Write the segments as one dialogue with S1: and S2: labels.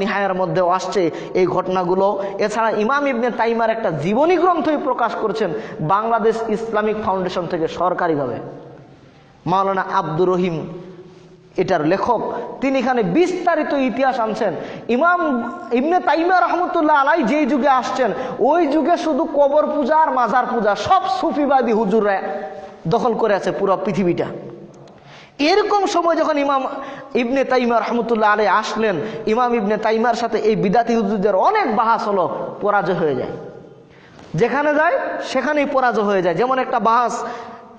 S1: নিহায়ের মধ্যেও আসছে এই ঘটনাগুলো। এছাড়া ইমাম ইবনে তাইমার একটা জীবনী গ্রন্থই প্রকাশ করেছেন বাংলাদেশ ইসলামিক ফাউন্ডেশন থেকে সরকারিভাবে। মাওলানা আব্দুর রহিম এটার লেখক। তিনি এখানে বিস্তারিত ইতিহাস আনছেন। ইমাম ইমনে তাইমা রহমতুল্লাহ আলাই যেই যুগে আসছেন, ওই যুগে শুধু কবর পূজা আর মাজার পূজা, সব সুফিবাদী হুজুররা দখল করে আছে পুরো পৃথিবীটা। এরকম সময় যখন ইমাম ইবনে তাইমা রহমতুল্লাহ আলী আসলেন, ইমাম ইবনে তাইমার সাথে এই বিদাতি হুজুরদের অনেক বাহাস হলো, পরাজয় হয়ে যায়। যেখানে যায়, সেখানেই পরাজয় হয়ে যায়। যেমন একটা বাহাস,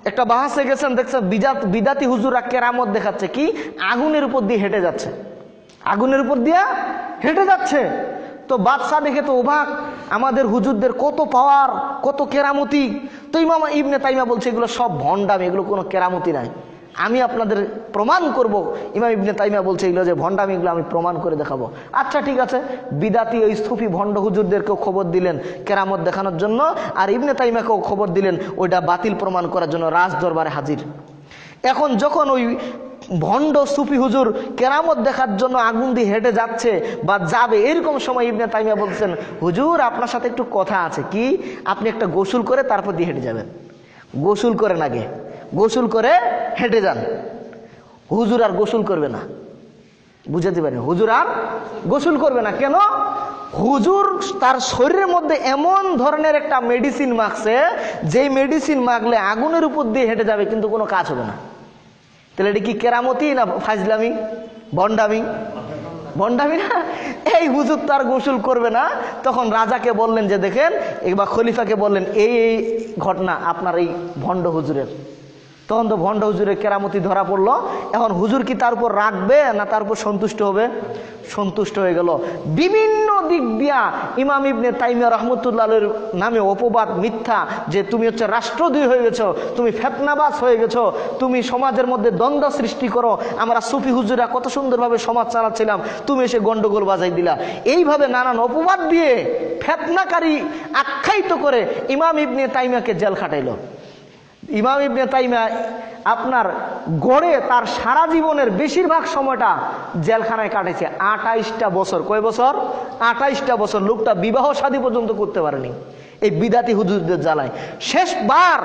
S1: একটা বাহাসে গেছেন, দেখছেন বিজাত, বিদাতি হুজুরা কেরামত দেখাচ্ছে কি? আগুনের উপর দিয়ে হেঁটে যাচ্ছে। আগুনের উপর দিয়ে হেঁটে যাচ্ছে। তো বাদশাহ দেখে তো অবাক, আমাদের হুজুরদের কত পাওয়ার, কত কেরামতি। তো ইমাম ইবনে তাইমা বলছে, এগুলো সব ভণ্ডামি, এগুলো কোনো কেরামতি নাই। আমি আপনাদের প্রমাণ করব। ইমাম ইবনে তাইমা বলছে এগুলো যে ভণ্ডামি, এগুলো আমি প্রমাণ করে দেখাবো। আচ্ছা ঠিক আছে। বিদাতি ওই স্থুফি ভণ্ড হুজুরদেরকেও খবর দিলেন কেরামত দেখানোর জন্য, আর ইবনে তাইমাকেও খবর দিলেন ওইটা বাতিল প্রমাণ করার জন্য রাজ দরবারে হাজির। এখন যখন ওই ভণ্ড সুফি হুজুর কেরামত দেখার জন্য আগুন দিয়ে হেঁটে যাচ্ছে বা যাবে, এরকম সময় ইবনে তাইমিয়া বলছেন, হুজুর, আপনার সাথে একটু কথা আছে কি? আপনি একটা গোসল করে তারপর দিয়ে হেঁটে যাবেন। গোসল করেন আগে। গোসল করে হেঁটে যান। হুজুর আর গোসল করবে না। বুঝাতে পারেন হুজুর আর গোসল করবে না। কেন? হুজুর তার শরীরের মধ্যে এমন ধরনের একটা মেডিসিন মাখছে, যেই মেডিসিন মাখলে আগুনের উপর দিয়ে হেঁটে যাবে, কিন্তু কোনো কাজ হবে না। তাহলে এটা কি কেরামতি না ফাজলামি? ভণ্ডামি ভণ্ডামি না? এই হুজুর তার গোসল করবে না। তখন রাজাকে বললেন যে, দেখেন, এবার খলিফাকে বললেন, এই এই ঘটনা আপনার এই ভণ্ড হুজুরের। তখন তো ভণ্ড হুজুরের কেরামতি ধরা পড়ল। এখন হুজুর কি তার উপর রাখবে না তার উপর সন্তুষ্ট হবে? সন্তুষ্ট হয়ে গেল। বিভিন্ন দিক দিয়া ইমাম ইবনে তাইমিয়া রহমতুল্লাহের নামে অপবাদ, মিথ্যা, যে তুমি হচ্ছে রাষ্ট্রদ্রোহী হয়ে গেছো, তুমি ফেতনাবাস হয়ে গেছো, তুমি সমাজের মধ্যে দ্বন্দ্ব সৃষ্টি করো, আমরা সুফি হুজুরা কত সুন্দরভাবে সমাজ চালাচ্ছিলাম, তুমি এসে গন্ডগোল বাজাই দিলা। এইভাবে নানান অপবাদ দিয়ে ফেতনাকারী আখ্যায়িত করে ইমাম ইবনে তাইমিয়াকে জেল খাটাইলো। ইমাম ইবনে তাইমা আপনার গড়ে তার সারা জীবনের বেশিরভাগ সময়টা জেলখানায় কাটেছে। আঠাইশটা বছর। কয় বছর? আঠাইশটা বছর। লোকটা বিবাহ শাদী পর্যন্ত করতে পারেনি। এই বিদাতি হুজুরদের জ্বালায়। শেষবার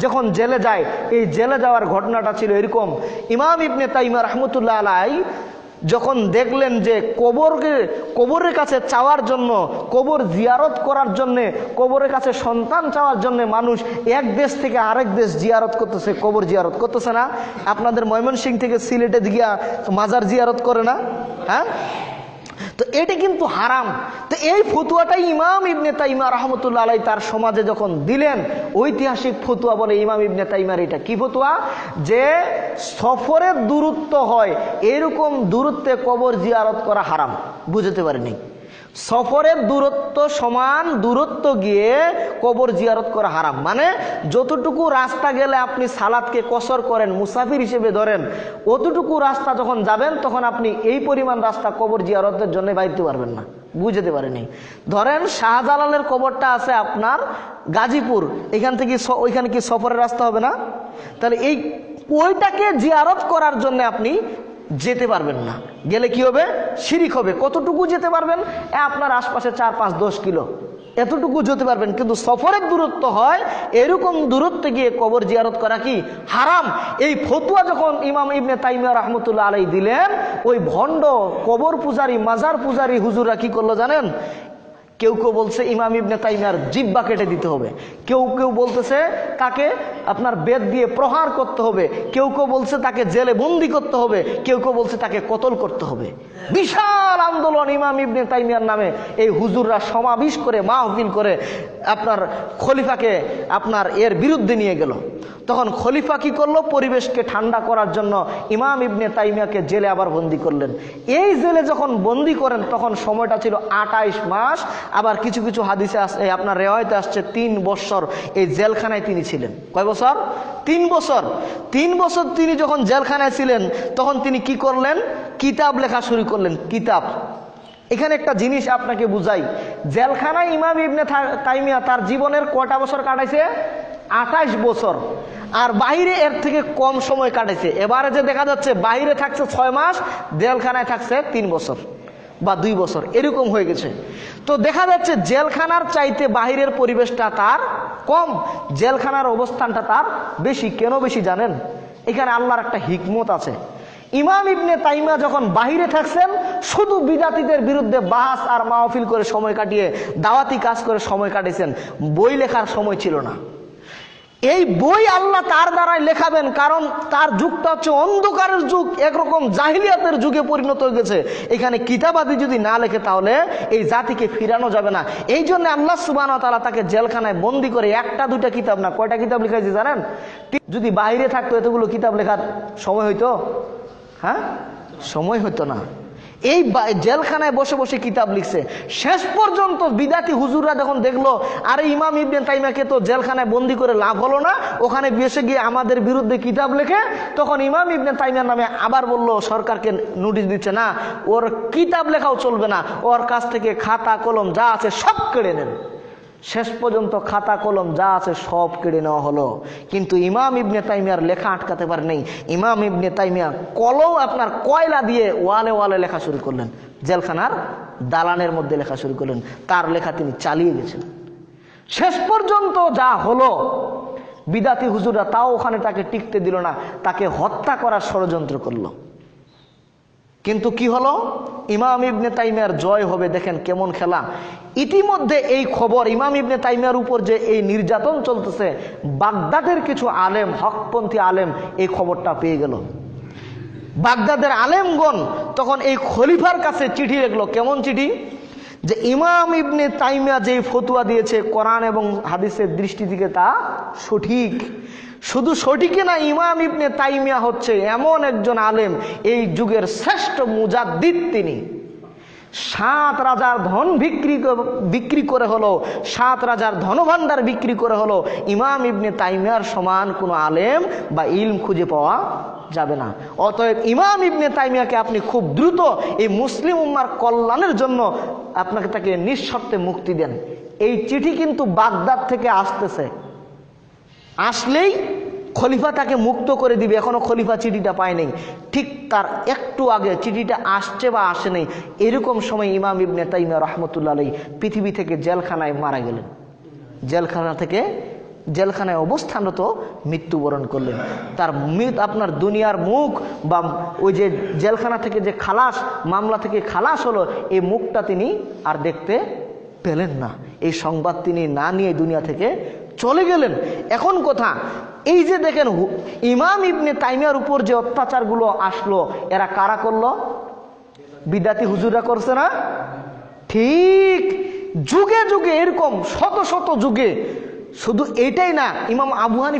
S1: যখন জেলে যায়, এই জেলে যাওয়ার ঘটনাটা ছিল এরকম। ইমাম ইবনে তাইমা রহমতুল্লাহ আলাই যখন দেখলেন যে কবরকে, কবরের কাছে চাওয়ার জন্য, কবর জিয়ারত করার জন্যে, কবরের কাছে সন্তান চাওয়ার জন্য মানুষ এক দেশ থেকে আরেক দেশ জিয়ারত করতেছে, কবর জিয়ারত করতেছে না। আপনাদের ময়মনসিং থেকে সিলেটে গিয়া মাজার জিয়ারত করে না? হ্যাঁ? তো এটা কিন্তু হারাম। তো এই ফতুয়াটাই ইমাম ইবনে তাইমা রহমতুল্লা আলাই তার সমাজে যখন দিলেন, ঐতিহাসিক ফতুয়া বলে ইমাম ইবনে তাইমার এটা। কি ফতুয়া? যে সফরের দূরত্ব হয়, এরকম দূরত্বে কবর জিয়ারত করা হারাম। বুঝতে পারেনি সফরের দূরত্ব সমান দূরত্ব গিয়ে কবর জিয়ারত করা হারাম। মানে যতটুকু রাস্তা গেলে আপনি সালাদকে কসর করেন, মুসাফির হিসেবে ধরেন, অতটুকু রাস্তা যখন যাবেন, তখন আপনি এই পরিমাণ রাস্তা কবর জিয়ারতের জন্য বাইতে পারবেন না। বুঝতে পারেনি। ধরেন শাহজালালের কবরটা আছে আপনার গাজীপুর। এখান থেকে ওইখানে কি সফরের রাস্তা হবে না? তাহলে এই ওইটাকে জিয়ারত করার জন্য আপনি যেতে পারবেন না। গেলে কি হবে? শিরিক হবে। কতটুকু যেতে পারবেন? আপনার আশপাশে চার পাঁচ দশ কিলো। এতটুকু যেতে পারবেন। কিন্তু সফরের দূরত্ব হয়, এরকম দূরত্বে গিয়ে কবর জিয়ারত করা কি হারাম? এই ফতুয়া যখন ইমাম ইবনে তাইমিয়া রহমতুল্লাহ আলাই দিলেন, ওই ভণ্ড কবর পূজারি, মাজার পূজারি হুজুরা কি করল জানেন? কেউ কেউ বলছে, ইমাম ইবনে তাইমিয়ার জিব্বা কেটে দিতে হবে। কেউ কেউ বলতেছে তাকে আপনার বেদ দিয়ে প্রহার করতে হবে। কেউ কেউ বলছে তাকে জেলে বন্দি করতে হবে, কেউ কেউ বলছে তাকে কতল করতে হবে। বিশাল আন্দোলন ইমাম ইবনে তাইমিয়ার নামে এই হুজুররা সমাবেশ করে, মাহফিল করে আপনার খলিফাকে আপনার এর বিরুদ্ধে নিয়ে গেল। তখন খলিফা কি করল? পরিবেশকে ঠান্ডা করার জন্য ইমাম ইবনে তাইমিয়াকে জেলে আবার বন্দি করলেন। এই জেলে যখন বন্দি করেন, তখন সময়টা ছিল আটাইশ মাস। আবার কিছু কিছু হাদিসে আপনার রেওয়ায়তে আসছে, তিন বৎসর এই জেলখানায় তিনি ছিলেন। কয় তিন বছর। তিন বছর তিনি যখন জেলখানায় ছিলেন, তখন তিনি কি করলেন? কিতাব লেখা শুরু করলেন, কিতাব। এখানে একটা জিনিস আপনাকে বুঝাই। জেলখানায় ইমাম ইবনে তাইমিয়া তার জীবনের কটা বছর কাটাইছে? আঠাইশ বছর। আর বাইরে এর থেকে কম সময় কাটাইছে। এবারে যে দেখা যাচ্ছে বাইরে থাকছে ছয় মাস, জেলখানায় থাকছে তিন বছর বা দুই বছর। এরকম হয়ে গেছে। তো দেখা যাচ্ছে, জেলখানার চাইতে বাহিরের পরিবেশটা তার কম, জেলখানার অবস্থানটা তার বেশি। কেন বেশি জানেন? এখানে আল্লাহর একটা হিকমত আছে। ইমাম ইবনে তাইমা যখন বাহিরে থাকছেন, শুধু বিদাতিদের বিরুদ্ধে বাস আর মাহফিল করে সময় কাটিয়ে, দাওয়াতি কাজ করে সময় কাটিয়েছেন। বই লেখার সময় ছিল না। এই বই আল্লাহ তার দ্বারাই লেখাবেন, কারণ তার যুগটা হচ্ছে অন্ধকারের যুগ, একরকম জাহিলিয়াতের যুগে পরিণত হয়ে গেছে। এখানে কিতাবাদি যদি না লেখে, তাহলে এই জাতিকে ফিরানো যাবে না। এই জন্য আল্লাহ সুবান তালা তাকে জেলখানায় বন্দি করে একটা দুইটা কিতাব না, কয়টা কিতাব লিখাইছে জানেন? যদি বাইরে থাকতো এতগুলো কিতাব লেখার সময় হইতো? হ্যাঁ? সময় হতো না। এই জেলখানায় বসে বসে কিতাব লিখছে। শেষ পর্যন্ত বিদাতি হুজুররা যখন দেখল, আরে ইমাম ইবনে তাইমাকে তো জেলখানায় বন্দি করে লাভ হলো না, ওখানে বেসে গিয়ে আমাদের বিরুদ্ধে কিতাব লেখে, তখন ইমাম ইবনে তাইমার নামে আবার বলল, সরকারকে নোটিশ দিচ্ছে, না, ওর কিতাব লেখাও চলবে না, ওর কাছ থেকে খাতা, কলম যা আছে সব কেড়ে নেন শেষ পর্যন্ত খাতা কলম যা আছে সব কেড়ে নেওয়া হলো। কিন্তু ইমাম ইবনে তাইমিয়ার লেখা আটকাতে পারে নেই ইমাম ইবনে তাইমিয়া কলম আপনার কয়লা দিয়ে ওয়ালে ওয়ালে লেখা শুরু করলেন। জেলখানার দালানের মধ্যে লেখা শুরু করলেন। তার লেখা তিনি চালিয়ে গেছেন। শেষ পর্যন্ত যা হলো, বিদাতি হুজুরা তাও ওখানে তাকে টিকতে দিল না, তাকে হত্যা করার ষড়যন্ত্র করল। কিন্তু কি হলো? ইমাম ইবনে তাইমিয়ার জয় হবে, দেখেন কেমন খেলা। ইতিমধ্যে এই খবর, ইমাম ইবনে তাইমিয়ার উপর যে এই নির্যাতন চলতেছে, বাগদাদের কিছু আলেম, হকপন্থী আলেম এই খবরটা পেয়ে গেল। বাগদাদের আলেমগণ তখন এই খলিফার কাছে চিঠি লিখলো। কেমন চিঠি? যে ইমাম ইবনে তাইমিয়া যে ফতুয়া দিয়েছে কোরআন এবং হাদিসের দৃষ্টি থেকে তা সঠিক। শুধু সঠিকই না, ইমাম ইবনে তাইমিয়া হচ্ছে এমন একজন আলেম, এই যুগের শ্রেষ্ঠ মুজাদ্দিদ তিনি। সাত রাজার ধন বিক্রি বিক্রি করে হলো, সাত রাজার ধনভাণ্ডার বিক্রি করে হলো, ইমাম ইবনে তাইমিয়ার সমান কোনো আলেম বা ইলম খুঁজে পাওয়া যাবে না। অতএব ইমাম ইবনে তাইমিয়াকে আপনি খুব দ্রুত এই মুসলিম উম্মার কল্যাণের জন্য আপনাকে তাকে নিঃশর্তে মুক্তি দেন। এই চিঠি কিন্তু বাগদাদ থেকে আসতেছে। আসলেই খলিফা তাকে মুক্ত করে দিবে এখনও খলিফা চিঠিটা পায় নাই ঠিক তার একটু আগে চিঠিটা আসছে বা আসে নাই, এরকম সময় ইমাম ইবনে তাইমা রহমতুল্লাহ পৃথিবী থেকে জেলখানায় মারা গেলেন। জেলখানা থেকে জেলখানায় অবস্থানরত মৃত্যুবরণ করলেন। তার মৃত, আপনার দুনিয়ার মুখ বা ওই যে জেলখানা থেকে যে খালাস, মামলা থেকে খালাস হলো, এই মুখটা তিনি আর দেখতে পেলেন না। এই সংবাদ তিনি না নিয়ে দুনিয়া থেকে চলে গেলেন। এখন কথা, এই যে দেখেন ইমাম ইবনে তাইমিয়ার উপর যে অত্যাচারগুলো আসলো, এরা কারা করল? বিদ্যাতি হুজুরা করছে না? ঠিক, যুগে যুগে এরকম, শত শত যুগে। শুধু এটাই না, ইমাম আবু হানিফা